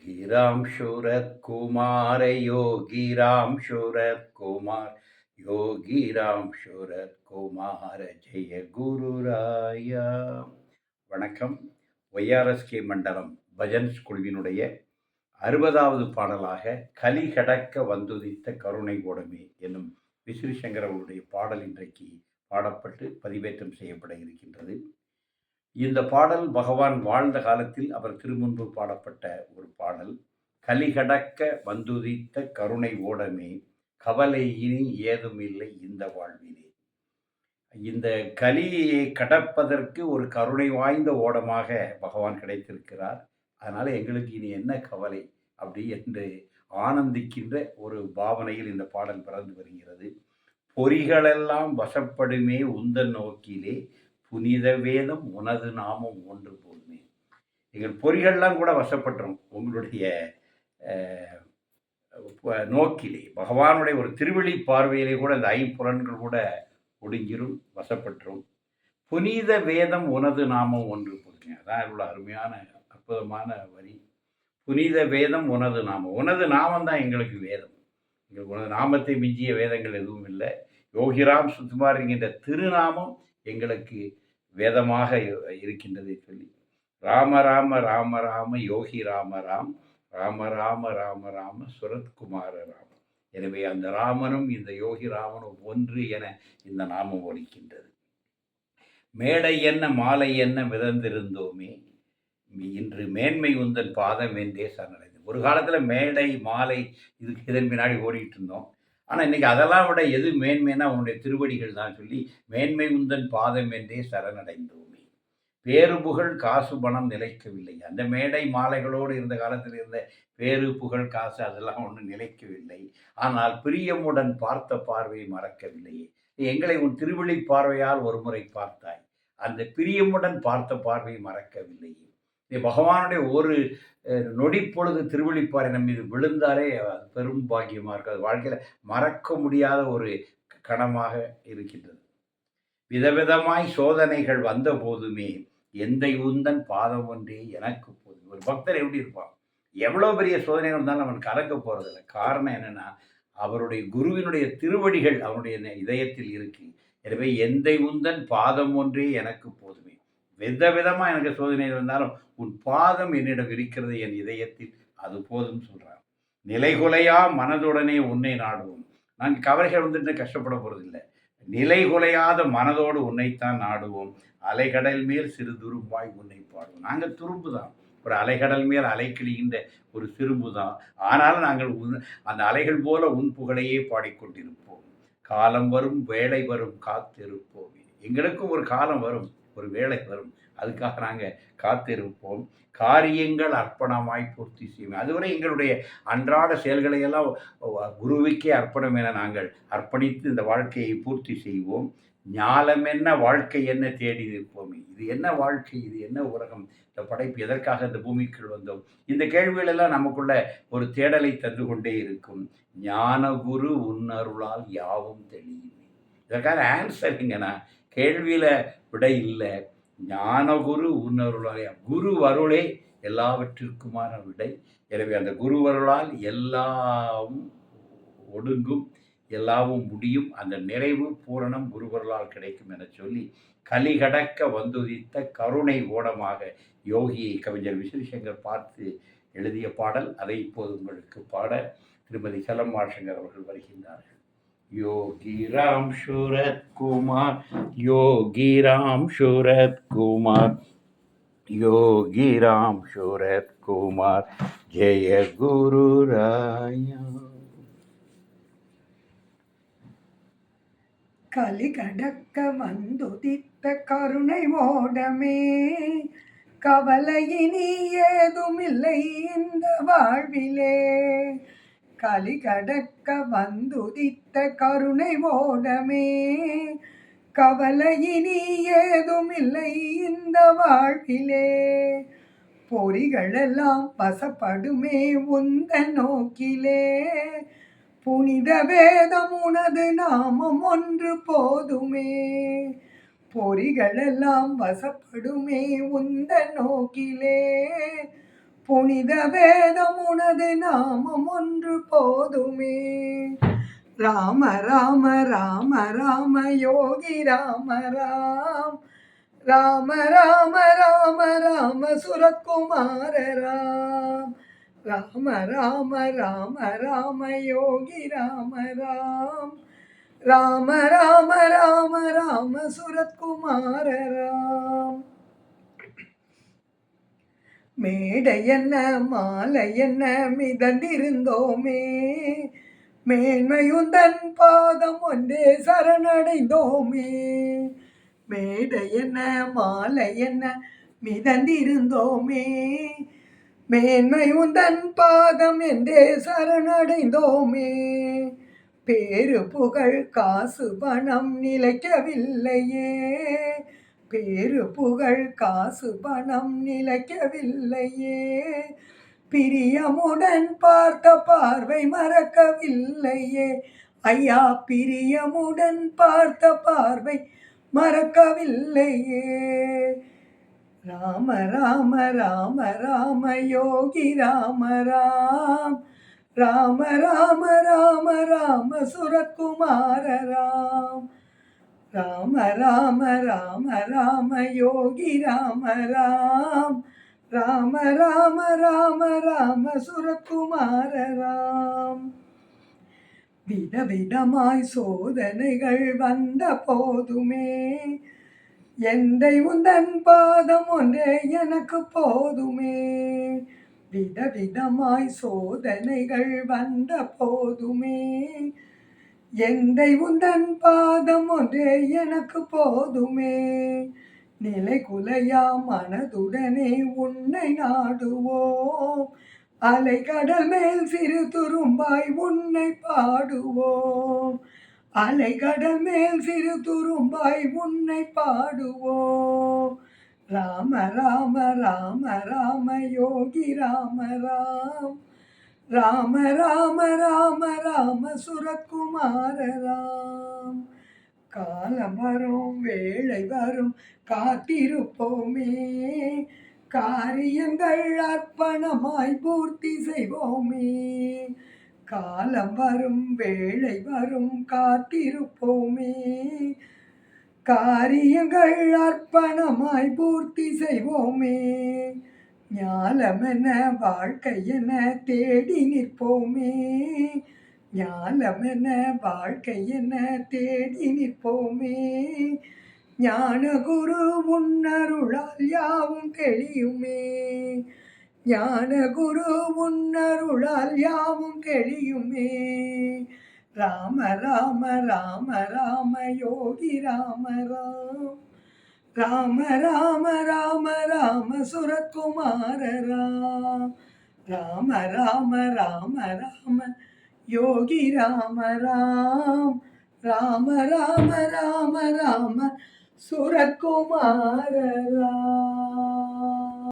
योगी राम शूरत कुमार योगी राम शूरत कुमार யோகி ராம் சூரத் குமார ஜெய குருராயா வணக்கம் ஒய்ஆர்எஸ்கே மண்டலம் பஜன்ஸ் குழுவினுடைய அறுபதாவது பாடலாக கலி கடக்க வந்துதித்த கருணை ஓடமே என்னும் விஸ்ரி சங்கர் அவருடைய பாடல் இன்றைக்கு பாடப்பட்டு பதிவேற்றம் செய்யப்பட இருக்கின்றது இந்த பாடல் பகவான் வாழ்ந்த காலத்தில் அவர் திருமுன்பு பாடப்பட்ட ஒரு பாடல். கலிகடக்க வந்துதித்த கருணை ஓடமே கவலை இனி ஏதும் இல்லை இந்த வாழ்விலே. இந்த கலியை கடப்பதற்கு ஒரு கருணை வாய்ந்த ஓடமாக பகவான் கிடைத்திருக்கிறார். அதனால் எங்களுக்கு இனி என்ன கவலை அப்படி என்று ஆனந்திக்கின்ற ஒரு பாவனையில் இந்த பாடல் பிறந்து வருகிறது. பொறிகளெல்லாம் வசப்படுமே உந்தன் நோக்கிலே புனித வேதம் உனது நாமம் ஒன்று போதுமே எங்கள் பொறிகள்லாம் கூட வசப்பட்டுரும் உங்களுடைய நோக்கிலே. பகவானுடைய ஒரு திருவிழி பார்வையிலே கூட அந்த ஐம்புலன்கள் கூட ஒடுங்கிரும் வசப்பட்டுரும் புனித வேதம் உனது நாமம் ஒன்று போதுமே அதான் இவ்வளோ அருமையான அற்புதமான வரி. புனித வேதம் உனது நாமம். உனது நாமம் தான் எங்களுக்கு வேதம். எங்களுக்கு உனது நாமத்தை மிஞ்சிய வேதங்கள் எதுவும் இல்லை. யோகிராம் சுத்துமார் என்கின்ற திருநாமம் எங்களுக்கு வேதமாக இருக்கின்றதை சொல்லி ராம ராம ராம ராம யோகி ராம ராம் ராம ராம ராம ராம சுரத்குமார ராம. எனவே அந்த ராமனும் இந்த யோகி ராமனும் ஒன்று என இந்த நாமம் ஒலிக்கின்றது. மேடை என்ன மாலை என்ன மிதந்திருந்தோமே இன்று மேன்மை உந்தன் பாதம் என்றே சரணடைந்தது ஒரு காலத்தில் மேடை மாலை இதுக்கு இதன் பின்னாடி ஓடிட்டு இருந்தோம். ஆனால் இன்றைக்கி அதெல்லாம் விட எது மேன்மைனா உன்னுடைய திருவடிகள் தான் சொல்லி மேன்மை உந்தன் பாதம் என்றே சரணடைந்தோமே. பேரு புகழ் காசு பணம் நிலைக்கவில்லை. அந்த மேடை மாலைகளோடு இருந்த காலத்தில் இருந்த பேரு புகழ் காசு அதெல்லாம் ஒன்றும் நிலைக்கவில்லை. ஆனால் பிரியமுடன் பார்த்த பார்வையை மறக்கவில்லையே எங்களை உன் திருவிழி பார்வையால் ஒரு முறை பார்த்தாய். அந்த பிரியமுடன் பார்த்த பார்வை மறக்கவில்லையே பகவானுடைய ஒரு நொடி பொழுது திருவள்ளிப்பாறை நம்ம மீது விழுந்தாலே பெரும் பாக்கியமாக இருக்காது வாழ்க்கையில் மறக்க முடியாத ஒரு கணமாக இருக்கின்றது. விதவிதமாய் சோதனைகள் வந்த போதுமே எந்த உந்தன் பாதம் ஒன்றே எனக்கு போதும். ஒரு பக்தர் எப்படி இருப்பான்? எவ்வளோ பெரிய சோதனைகள் இருந்தாலும் அவன் கலக்க போகிறதில்ல காரணம் என்னென்னா அவருடைய குருவினுடைய திருவடிகள் அவனுடைய இதயத்தில் இருக்கு. எனவே எந்த உந்தன் பாதம் ஒன்றே எனக்கு போதுமே வித விதமாக எனக்கு சோதனைகள் இருந்தாலும் உன் பாதம் என்னிடம் இருக்கிறது என் இதயத்தில். அது போதும் சொல்கிறான் நிலைகுலையா மனதுடனே உன்னை நாடுவோம். நாங்கள் கவலைகள் வந்துட்டு கஷ்டப்பட போகிறதில்லை நிலைகுலையாத மனதோடு உன்னைத்தான் நாடுவோம். அலைகடல் மேல் சிறு துரும்பாய் உன்னை பாடுவோம் நாங்கள் துரும்பு தான் ஒரு அலைகடல் மேல் அலைக்கிழிகின்ற ஒரு சிறும்பு தான் ஆனாலும் நாங்கள் உன் அந்த அலைகள் போல உன் புகழையே பாடிக்கொண்டிருப்போம். காலம் வரும் வேலை வரும் காத்திருப்போம். எங்களுக்கும் ஒரு காலம் வரும் ஒரு வேலை வரும். அதுக்காக நாங்கள் காத்திருப்போம். காரியங்கள் அர்ப்பணமாய் பூர்த்தி செய்வோம். அதுவரை எங்களுடைய அன்றாட செயல்களை எல்லாம் குருவுக்கே அர்ப்பணம் என நாங்கள் அர்ப்பணித்து இந்த வாழ்க்கையை பூர்த்தி செய்வோம். ஞாலம் என்ன வாழ்க்கை என்ன தேடி நிற்போமே? இது என்ன வாழ்க்கை? இது என்ன உலகம்? இந்த படைப்பு எதற்காக இந்த பூமிக்குள் வந்தோம்? இந்த கேள்விகளெல்லாம் நமக்குள்ள ஒரு தேடலை தந்து கொண்டே இருக்கும். ஞான குரு உன்னருளால் யாவும் தெளியுமே. இதற்கான ஆன்சர் இங்கன்னா கேள்வியில் விடை இல்லை. ஞானகுரு உன்னருளாலே குரு வருளே எல்லாவற்றிற்குமான விடை. எனவே அந்த குருவருளால் எல்லாம் ஒடுங்கும் எல்லாவும் முடியும். அந்த நிறைவு பூரணம் குருவருளால் கிடைக்கும் என சொல்லி கலிகடக்க வந்துதித்த கருணை ஓடமாக யோகியை கவிஞர் விஸ்வசங்கர் பார்த்து எழுதிய பாடல். அதை இப்போது உங்களுக்கு பாட திருமதி சலம்மாள் அவர்கள் வருகின்றார்கள். योगी राम शूरत कुमार योगी राम शूरत कुमार योगी राम शूरत कुमार जय गुरु राया கலிகடக்க வந்துதித்த கருணை ஓடமே கவலையினி ஏதுமில்லை இந்த வாழ்விலே கலிகடக்க வந்துதித்த கருணை ஓடமே கவலையினி ஏதுமில்லை இந்த வாழ்விலே பொறிகளெல்லாம் வசப்படுமே உந்த நோக்கிலே புனித வேதம் உனது நாமம் ஒன்று போதுமே பொறிகளெல்லாம் வசப்படுமே உந்த நோக்கிலே புனித வேதம் உனது நாமம் ஒன்று போதுமே ராம ராம ராம ராம யோகி ராம ராம் ராம ராம ராம ராம சுரக்குமார ராம் ராம ராம ராம ராம யோகி ராம ராம் ராம ராம ராம ராம சுரத்குமார ராம் மேடை என்ன மாலை என்ன மிதந்திருந்தோமே மேன்மையுந்தன் பாதம் ஒன்றே சரணடைந்தோமே. மேடை என்ன மாலை என்ன மிதந்திருந்தோமே. மேன்மையுந்தன் பாதம் என்றே சரணடைந்தோமே. பேரு புகழ் காசு பணம் நிலைக்கவில்லையே. பேரு புகழ் காசு பணம் நிலைக்கவில்லையே. பிரியமுடன் பார்த்த பார்வை மறக்கவில்லையே. ஐயா பிரியமுடன் பார்த்த பார்வை மறக்கவில்லையே. ராம ராம ராம ராம யோகி ராம ராம். ராம ராம ராம ராம சுரக்குமார ராம். ராம ராம ராம ராம யோகி ராம ராம். ராம ராம ராம ராம சுரகுமார ராம். விதவிதமாய் சோதனைகள் வந்த போதுமே. எந்தை உந்தன் பாதம் ஒன்றே எனக்கு போதுமே. விதவிதமாய் சோதனைகள் வந்த போதுமே. எந்தை உந்தன் பாதம் ஒன்றே எனக்கு போதுமே. நிலை குலையா மனதுடனே உன்னை நாடுவோம். அலை கடல் மேல் சிறு துரும்பாய் உன்னை பாடுவோம். அலை கடல் மேல் சிறு துரும்பாய் உன்னை பாடுவோம். ராம ராம ராம ராம யோகி ராம ராம். ராம ராம ராம ராம சுரக்குமார ராம். காலம் வரும் வேளை வரும் காத்திருப்போமே. காரியங்கள் அர்ப்பணமாய் பூர்த்தி செய்வோமே. காலம் வரும் வேளை வரும் காத்திருப்போமே. காரியங்கள் அர்ப்பணமாய் பூர்த்தி செய்வோமே. ஞாலமென வாழ்க்கையென தேடி நிற்போமே. ஞாலமென வாழ்க்கையென தேடி நிற்போமே. ஞான குரு உன்னருளால் யாவும் தெளியுமே. ஞான குரு உன்னருளால் யாவும் தெளியுமே. ராம ராம ராம ராம யோகி ராம ராம். ராம ராம ராம ராம சுரத்குமார ராம். ராம ராம ராம ராம யோகி ராம ராம். ராம ராம ராம ராம சுரத்குமார ராம்.